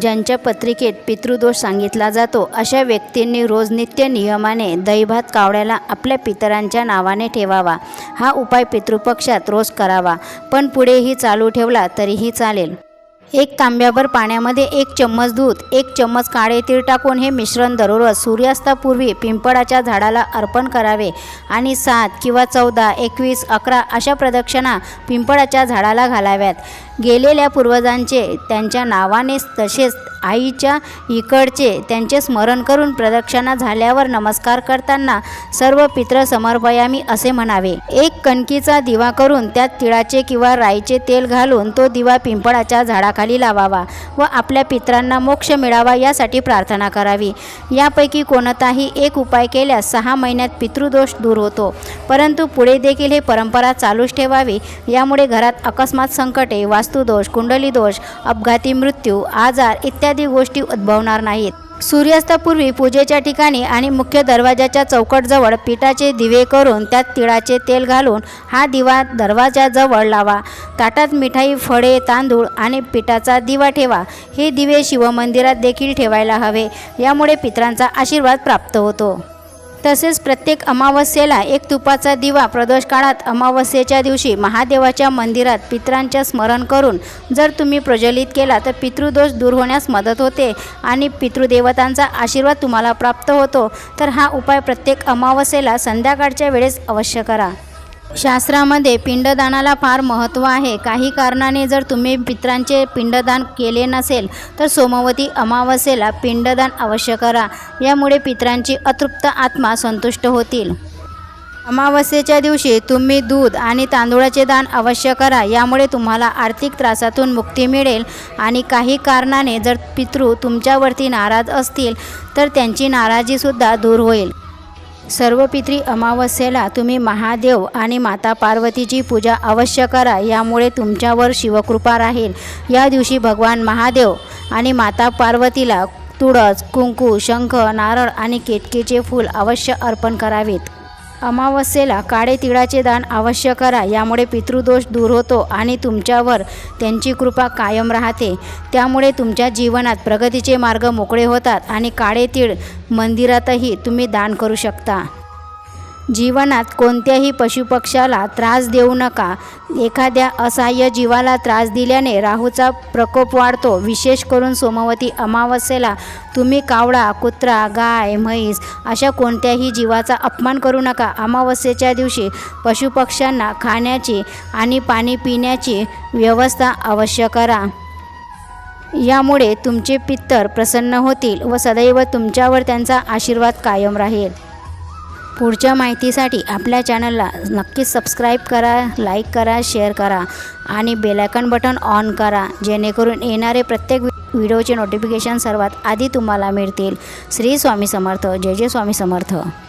ज्यांच्या पत्रिकेत पितृदोष सांगितला जातो अशा व्यक्तींनी रोज नित्य नियमाने दहीभात कावड्याला आपल्या पितरांच्या नावाने ठेवावा. हा उपाय पितृपक्षात रोज करावा. पण पुढेही चालू ठेवला तरीही चालेल. एक तांब्याभर पाण्यामध्ये एक चम्मच दूध एक चम्मच काळे तीळ टाकून हे मिश्रण दररोज सूर्यास्तापूर्वी पिंपळाच्या झाडाला अर्पण करावे. आणि सात किंवा चौदा एकवीस अकरा अशा प्रदक्षिणा पिंपळाच्या झाडाला घालाव्यात. गेलेल्या पूर्वजांचे त्यांच्या नावाने तसेच आईच्या इकडचे त्यांचे स्मरण करून प्रदक्षिणा झाल्यावर नमस्कार करताना सर्व पित्र समर्पयामी असे म्हणावे. एक कणकीचा दिवा करून त्यात तिळाचे किंवा राईचे तेल घालून तो दिवा पिंपळाच्या झाडाखाली लावावा व आपल्या पित्रांना मोक्ष मिळावा यासाठी प्रार्थना करावी. यापैकी कोणताही एक उपाय केल्यास सहा महिन्यात पितृदोष दूर होतो. परंतु पुढे देखील हे परंपरा चालूच ठेवावी. यामुळे घरात अकस्मात संकटे वास्तुदोष कुंडली दोष अपघाती मृत्यू आजार इत्यादी इत्यादी गोष्टी उद्भवणार नाहीत. सूर्यास्तापूर्वी पूजेच्या ठिकाणी आणि मुख्य दरवाजाच्या चौकटजवळ पिठाचे दिवे करून त्यात तिळाचे तेल घालून हा दिवा दरवाजाजवळ लावा. ताटात मिठाई फळे तांदूळ आणि पिठाचा दिवा ठेवा. हे दिवे शिवमंदिरात देखील ठेवायला हवे. यामुळे पित्रांचा आशीर्वाद प्राप्त होतो. तसेच प्रत्येक अमावस्येला एक तुपाचा दिवा प्रदोष काळात अमावस्येच्या दिवशी महादेवाच्या मंदिरात पित्रांच्या स्मरण करून जर तुम्ही प्रज्वलित केला तर पितृदोष दूर होण्यास मदत होते आणि पितृदेवतांचा आशीर्वाद तुम्हाला प्राप्त होतो. तर हा उपाय प्रत्येक अमावस्येला संध्याकाळच्या वेळेस अवश्य करा. शास्त्रामध्ये पिंडदानाला फार महत्त्व आहे. काही कारणाने जर तुम्ही पित्रांचे पिंडदान केले नसेल तर सोमवती अमावस्येला पिंडदान अवश्य करा. यामुळे पित्रांची अतृप्त आत्मा संतुष्ट होतील. अमावस्येच्या दिवशी तुम्ही दूध आणि तांदूळाचे दान अवश्य करा. यामुळे तुम्हाला आर्थिक त्रासातून मुक्ती मिळेल आणि काही कारणाने जर पितृ तुमच्यावरती नाराज असतील तर त्यांची नाराजीसुद्धा दूर होईल. सर्व पित्री अमावस्येला तुम्ही महादेव आणि माता पार्वतीची पूजा अवश्य करा. यामुळे तुमच्यावर शिवकृपा राहील. या दिवशी भगवान महादेव आणि माता पार्वतीला तुळस कुंकू शंख नारळ आणि केतकीचे फूल अवश्य अर्पण करावेत. अमावस्येला काळे तिळाचे दान अवश्य करा यामुळे पितृदोष दूर होतो आणि तुमच्यावर त्यांची कृपा कायम राहते. त्यामुळे तुमच्या जीवनात प्रगतीचे मार्ग मोकळे होतात आणि काळे तीळ मंदिरातही तुम्ही दान करू शकता. जीवनात कोणत्याही पशुपक्षाला त्रास देऊ नका. एखाद्या असहाय्य जीवाला त्रास दिल्याने राहूचा प्रकोप वाढतो. विशेष करून सोमवती अमावस्येला तुम्ही कावळा कुत्रा गाय म्हैस अशा कोणत्याही जीवाचा अपमान करू नका. अमावस्येच्या दिवशी पशुपक्ष्यांना खाण्याची आणि पाणी पिण्याची व्यवस्था अवश्य करा. यामुळे तुमचे पित्तर प्रसन्न होतील व सदैव तुमच्यावर त्यांचा आशीर्वाद कायम राहील. पुढच्या माहितीसाठी आपल्या चॅनलला नक्कीच सबस्क्राईब करा लाईक करा शेअर करा आणि बेलायकन बटन ऑन करा जेणेकरून येणारे प्रत्येक व्हिडिओचे नोटिफिकेशन सर्वात आधी तुम्हाला मिळतील. श्री स्वामी समर्थ. जय जय स्वामी समर्थ.